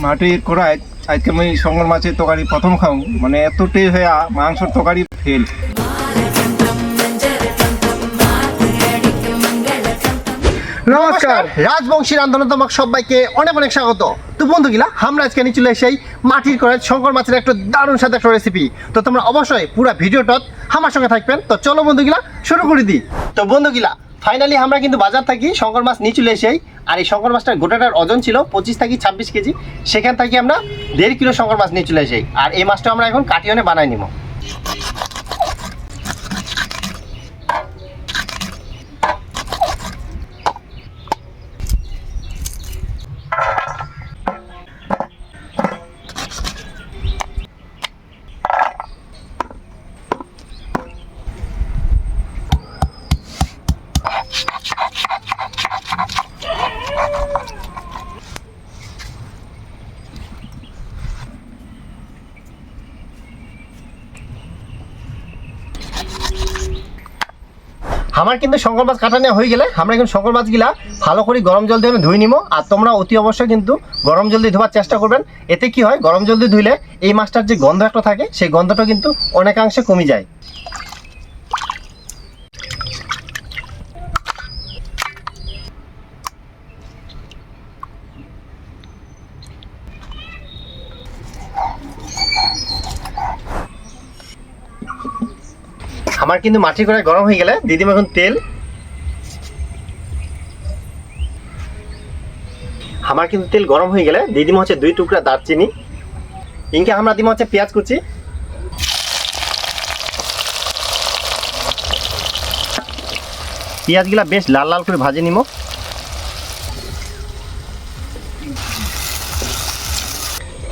মাটির কড়াই আজকে আমি সঙ্গর মাছের তরকারি প্রথম খাও মানে এতটাই হয়ে আ- মাংসর তরকারি ফেল নমস্কার রাজবংশী রান্ধন তোমাকে সবাইকে অনেক অনেক স্বাগত। তো বন্ধুগুলা আমরা আজকে নিয়ে চলে এসেই মাটির কড়াই শঙ্কর মাছের একটা দারুণ সাথে একটা রেসিপি তো তোমরা অবশ্যই পুরো ভিডিওটা আমার সঙ্গে থাকবেন। তো চলো বন্ধুগুলা শুরু করে দিই। তো বন্ধুগুলা ফাইনালি আমরা কিন্তু বাজার থাকি, শঙ্কর মাছ নিয়ে চলে এসেই। আর এই শঙ্কর মাছটার গোটাটার ওজন ছিল পঁচিশ থেকে ছাব্বিশ কেজি। সেখান থেকে আমরা দেড় কিলো শঙ্কর মাছ নিয়ে চলে এসেই। আর এই মাছটা আমরা এখন কাটিয়ে বানাই নিব। আমার কিন্তু শঙ্কর মাছ কাটা নেওয়া হয়ে গেলে আমরা এখন শঙ্কর মাছগুলা ভালো করে গরম জল দিয়ে আমি ধুয়ে নিবো আর তোমরা অতি অবশ্যই কিন্তু গরম জল দিয়ে ধোয়ার চেষ্টা করবেন। এতে কি হয়? গরম জল দিয়ে ধুইলে এই মাছটার যে গন্ধ একটা থাকে, সেই গন্ধটা কিন্তু অনেকাংশে কমে যায়। আমার কিন্তু মাটি করে গরম হয়ে গেলে দিদিম এখন তেল। আমার কিন্তু তেল গরম হয়ে গেলে দিদিম হচ্ছে দুই টুকরা দারচিনি। ইনকে আমরা দিম হচ্ছে পেঁয়াজ কুচি। পেঁয়াজগুলা বেশ লাল লাল করে ভাজে নিব।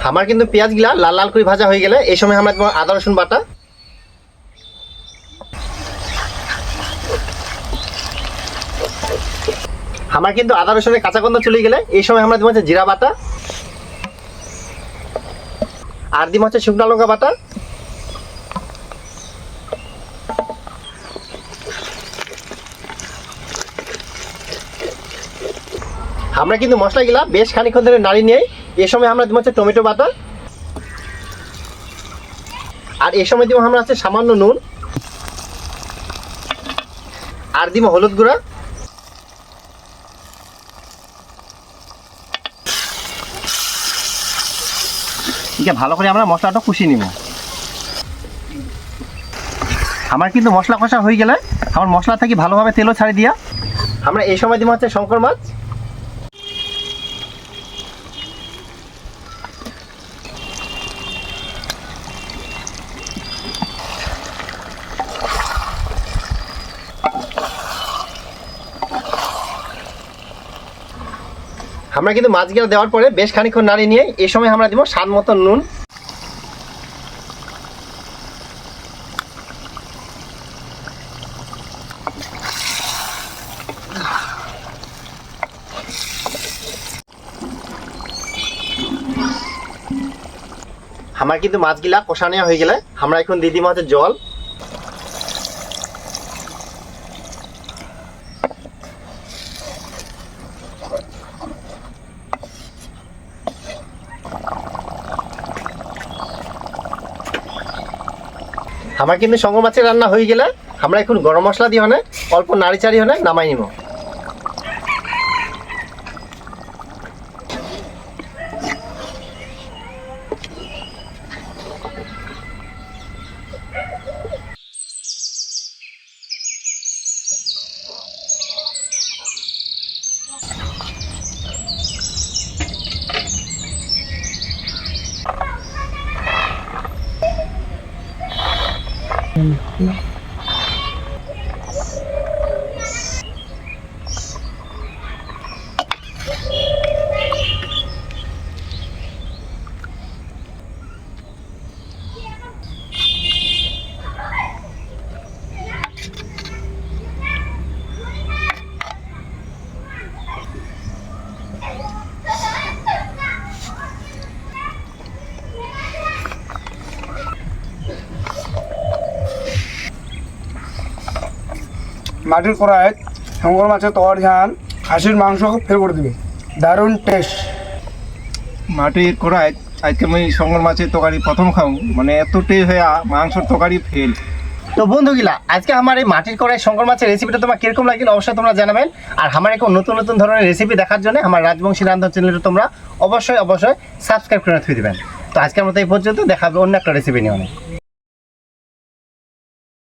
আমার কিন্তু পেঁয়াজগুলা লাল লাল করে ভাজা হয়ে গেলে এই সময় আমরা দিব আদা রসুন বাটা। আমার কিন্তু আদা রসুনের কাঁচা গন্ধ চলে গেলে এই সময় আমরা দিব হচ্ছে জিরা বাটা, আর দিব হচ্ছে শুকনো লঙ্কা বাটা। আমরা কিন্তু মশলাগুলা বেশ খানিক্ষণ ধরে নাড়ি নিয়ে এ সময় আমরা দিব হচ্ছে টমেটো বাটা। আর এ সময় দিব আমরা হচ্ছে সামান্য নুন। আর দিব হলুদ গুঁড়া। ঠিক ভালো করে আমরা মশলাটা কষিয়ে নিব। আমার কিন্তু মশলা কষা হয়ে গেলে, আমার মশলা থেকে ভালোভাবে তেলও ছাড়ি দিয়া। আমরা এই সময় দিব হচ্ছে শঙ্কর মাছ। আমরা কিন্তু মাছগুলো দেওয়ার পরে বেশ খানিক্ষণ নাড়িয়ে নিয়ে এই সময় আমরা দিব স্বাদ মতো নুন। আমার কিন্তু মাছগুলা কষা নেওয়া হয়ে গেলে আমরা এখন দিদি মাছের জল। আমার কিন্তু সঙ্গ মাছের রান্না হয়ে গেলে আমরা এখন গরম মশলা দিয়ে হনে অল্প নাড়ি চাড়ি হনে নামাই নিব Ano? মাটির কড়াইত শঙ্কর মাছের তরকারি ঝাল খাসির মাংস ফেল করে দিবে। দারুণ টেস্ট মাটির কড়াই আজকে আমি শঙ্কর মাছের তরকারি প্রথম খাও মানে এত টেস্ট হয়ে মাংসর তরকারি ফেল তো বন্ধুগুলা আজকে আমার এই মাটির কড়াই শঙ্কর মাছের রেসিপিটা তোমার কীরকম লাগল অবশ্যই তোমরা জানাবেন। আর আমার এখন নতুন নতুন ধরনের রেসিপি দেখার জন্য আমার রাজবংশী রান্ধন চ্যানেলটা তোমরা অবশ্যই অবশ্যই সাবস্ক্রাইব করে থুই দিবেন। তো আজকের মতো এই পর্যন্ত দেখাবে অন্য একটা রেসিপি নিয়ে অনেক।